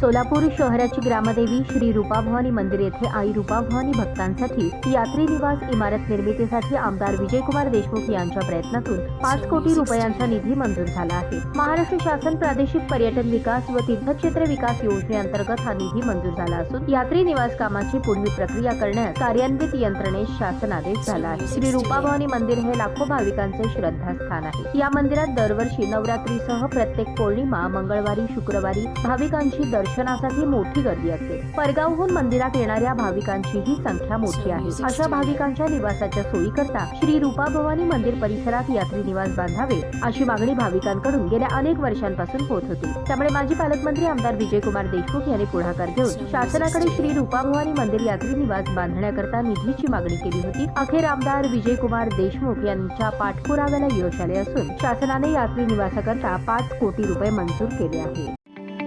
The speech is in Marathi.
सोलापूर शहराची ग्रामदेवी श्री रूपाभवानी मंदिर येथे आई रूपाभवानी भक्तांसाठी यात्री निवास इमारत निर्मितीसाठी आमदार विजयकुमार देशमुख यांच्या प्रयत्नातून पाच कोटी रुपयांचा निधी मंजूर झाला आहे. महाराष्ट्र शासन प्रादेशिक पर्यटन विकास व तीर्थक्षेत्र विकास योजनेअंतर्गत हा निधी मंजूर झाला असून यात्री निवास कामाची पुढील प्रक्रिया करण्यास कार्यान्वित यंत्रणेस शासनादेश झाला आहे. श्री रूपाभवानी मंदिर हे लाखो भाविकांचे श्रद्धास्थान आहे. या मंदिरात दरवर्षी नवरात्रीसह प्रत्येक पौर्णिमा मंगळवारी शुक्रवारी भाविकांची दर्शनासाठी मोठी गर्दी असते. परगावहून मंदिरात येणाऱ्या भाविकांची ही संख्या मोठी आहे. अशा भाविकांच्या निवासाच्या सोयीकरता श्री रूपाभवानी मंदिर परिसरात यात्री निवास बांधावे अशी मागणी भाविकांकडून गेल्या अनेक वर्षांपासून होत होती. त्यामुळे माजी पालकमंत्री आमदार विजयकुमार देशमुख यांनी पुढाकार घेऊन शासनाकडे श्री रूपाभवानी मंदिर यात्री निवास बांधण्याकरता निधीची मागणी केली होती. अखेर आमदार विजयकुमार देशमुख यांच्या पाठपुराव्याला यश आले असून शासनाने यात्री निवासाकरता पाच कोटी रुपये मंजूर केले आहे.